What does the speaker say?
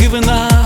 і.